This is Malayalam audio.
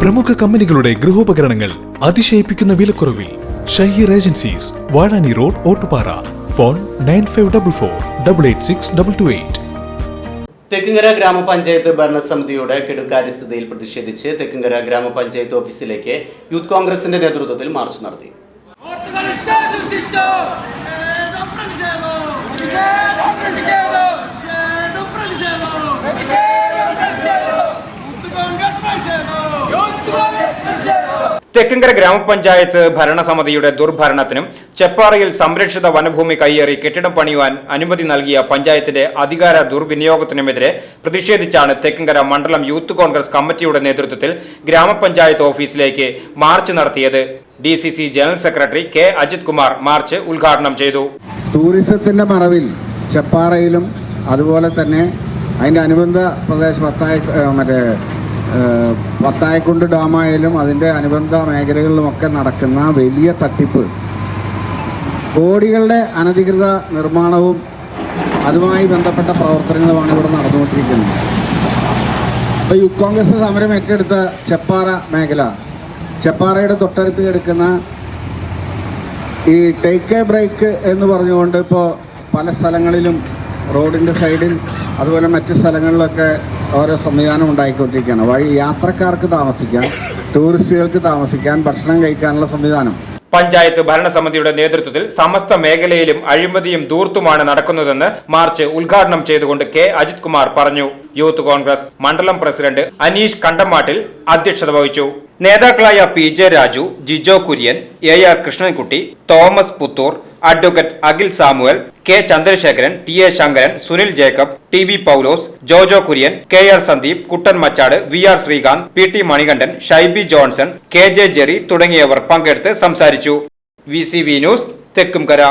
പ്രമുഖ കമ്പനികളുടെ ഗൃഹോപകരണങ്ങൾ അതിശയിപ്പിക്കുന്ന വിലക്കുറവിൽ Shaheer agencies Vazhani road Ottupara. Phone nine five double four double eight six double two eight. Thekkumkara ഗ്രാമപഞ്ചായത്ത് ഭരണസമിതിയുടെ കെടുകാര്യസ്ഥതയിൽ പ്രതിഷേധിച്ച് തെക്കുംകര ഗ്രാമപഞ്ചായത്ത് ഓഫീസിലേക്ക് യൂത്ത് കോൺഗ്രസിന്റെ നേതൃത്വത്തിൽ മാർച്ച് നടത്തി. തെക്കങ്കര ഗ്രാമപഞ്ചായത്ത് ഭരണസമിതിയുടെ ദുർഭരണത്തിനും ചെപ്പാറയിൽ സംരക്ഷിത വനഭൂമി കയ്യേറി കെട്ടിടം പണിയുവാൻ അനുമതി നൽകിയ പഞ്ചായത്തിന്റെ അധികാര ദുർവിനിയോഗത്തിനുമെതിരെ പ്രതിഷേധിച്ചാണ് തെക്കങ്കര മണ്ഡലം യൂത്ത് കോൺഗ്രസ് കമ്മിറ്റിയുടെ നേതൃത്വത്തിൽ ഗ്രാമപഞ്ചായത്ത് ഓഫീസിലേക്ക് മാർച്ച് നടത്തിയത്. D C C general secretary K Ajith Kumar march ഉദ്ഘാടനം ചെയ്തു. ടൂറിസത്തിന്റെ മറവിൽ ചെപ്പാറയിലും അതുപോലെ തന്നെ അതിന്റെ അനുബന്ധ പ്രദേശം മറ്റേ പത്തായക്കുണ്ട് ഡാമായാലും അതിന്റെ അനുബന്ധ മേഖലകളിലുമൊക്കെ നടക്കുന്ന വലിയ തട്ടിപ്പ്. കോടികളുടെ അനധികൃത നിർമ്മാണവും അതുമായി ബന്ധപ്പെട്ട പ്രവർത്തനങ്ങളുമാണ് ഇവിടെ നടന്നുകൊണ്ടിരിക്കുന്നത്. ഇപ്പോൾ യൂത്ത് കോൺഗ്രസ് സമരം ഏറ്റെടുത്ത ചെപ്പാറ മേഖല. ചെപ്പാറയുടെ തൊട്ടടുത്ത് കിടക്കുന്ന ഈ ടേക്ക് എ ബ്രേക്ക് എന്ന് പറഞ്ഞുകൊണ്ട് ഇപ്പോൾ പല സ്ഥലങ്ങളിലും റോഡിന്റെ സൈഡിൽ അതുപോലെ മറ്റ് സ്ഥലങ്ങളിലൊക്കെ ഓരോ സംവിധാനം ഉണ്ടായിക്കൊണ്ടിരിക്കുകയാണ്. വഴി യാത്രക്കാർക്ക് താമസിക്കാൻ ടൂറിസ്റ്റുകൾക്ക് താമസിക്കാൻ ഭക്ഷണം കഴിക്കാനുള്ള സംവിധാനം. പഞ്ചായത്ത് ഭരണസമിതിയുടെ നേതൃത്വത്തിൽ സമസ്ത മേഖലയിലും അഴിമതിയും ദൂർത്തുമാണ് നടക്കുന്നതെന്ന് മാർച്ച് ഉദ്ഘാടനം ചെയ്തുകൊണ്ട് കെ. അജിത് കുമാർ പറഞ്ഞു. യൂത്ത് കോൺഗ്രസ് മണ്ഡലം പ്രസിഡന്റ് അനീഷ് കണ്ടമാട്ടിൽ അധ്യക്ഷത വഹിച്ചു. നേതാക്കളായ P J Raju Jijo Kurian A R Krishnankutty Thomas Puthur advocate Akhil Samuel K Chandrasekharan T A Sankaran Sunil Jacob T V Paulose Jojo Kurian K R Sandeep Kuttan Machad V R Sreekanth P T Manikandan Shaiby Johnson K J Jerry തുടങ്ങിയവർ പങ്കെടുത്ത് സംസാരിച്ചു. V C V news Thekkumkara.